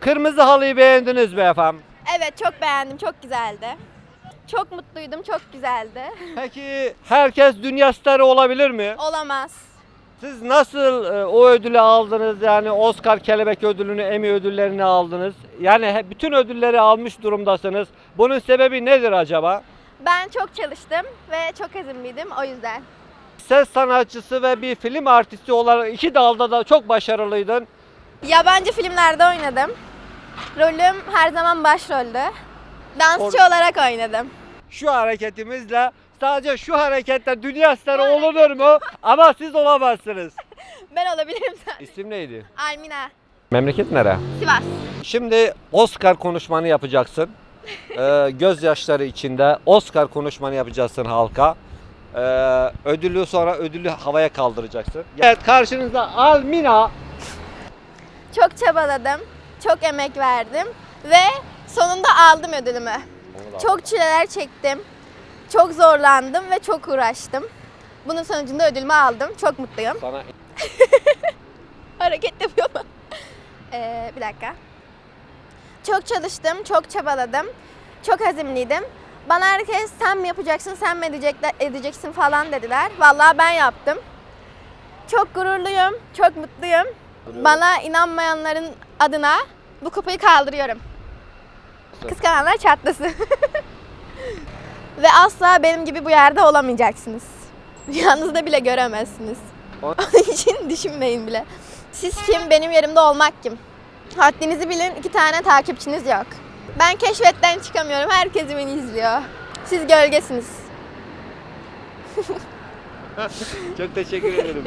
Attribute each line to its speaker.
Speaker 1: Kırmızı halıyı beğendiniz mi efendim?
Speaker 2: Evet çok beğendim. Çok güzeldi. Çok mutluydum. Çok güzeldi.
Speaker 1: Peki herkes dünya starı olabilir mi?
Speaker 2: Olamaz.
Speaker 1: Siz nasıl e, o ödülü aldınız? Yani Oscar Kelebek ödülünü, Emmy ödüllerini aldınız. Yani he- bütün ödülleri almış durumdasınız. Bunun sebebi nedir acaba?
Speaker 2: Ben çok çalıştım ve çok azimliydim o yüzden.
Speaker 1: Ses sanatçısı ve bir film artisti olarak iki dalda da çok başarılıydın.
Speaker 2: Yabancı filmlerde oynadım. Rolüm her zaman başroldü. Dansçı
Speaker 1: Or-
Speaker 2: olarak oynadım.
Speaker 1: Şu hareketimizle sadece şu hareketle dünya starı olunur mu? Ama siz olamazsınız.
Speaker 2: Ben olabilirim zaten.
Speaker 1: İsim neydi?
Speaker 2: Almina.
Speaker 1: Memleket nere?
Speaker 2: Sivas.
Speaker 1: Şimdi Oscar konuşmanı yapacaksın. Ee, gözyaşları içinde Oscar konuşmanı yapacaksın halka. Ee, ödülü sonra ödülü havaya kaldıracaksın. Evet karşınızda Almina.
Speaker 2: Çok çabaladım. Çok emek verdim. Ve sonunda aldım ödülümü. Çok çileler çektim. Çok zorlandım ve çok uğraştım. Bunun sonucunda ödülümü aldım. Çok mutluyum.
Speaker 1: sana
Speaker 2: Hareket yapıyor mu? Ee, bir dakika. Çok çalıştım, çok çabaladım. Çok azimliydim. Bana herkes sen mi yapacaksın, sen mi edecekler, edeceksin falan dediler. Vallahi ben yaptım. Çok gururluyum, çok mutluyum. Bana inanmayanların adına bu kupayı kaldırıyorum. Kıskananlar çatlasın. Ve asla benim gibi bu yerde olamayacaksınız. Rüyanızda bile göremezsiniz. Onun için düşünmeyin bile. Siz kim, benim yerimde olmak kim? Haddinizi bilin, iki tane takipçiniz yok. Ben keşfetten çıkamıyorum, herkes beni izliyor. Siz gölgesiniz.
Speaker 1: çok teşekkür ederim.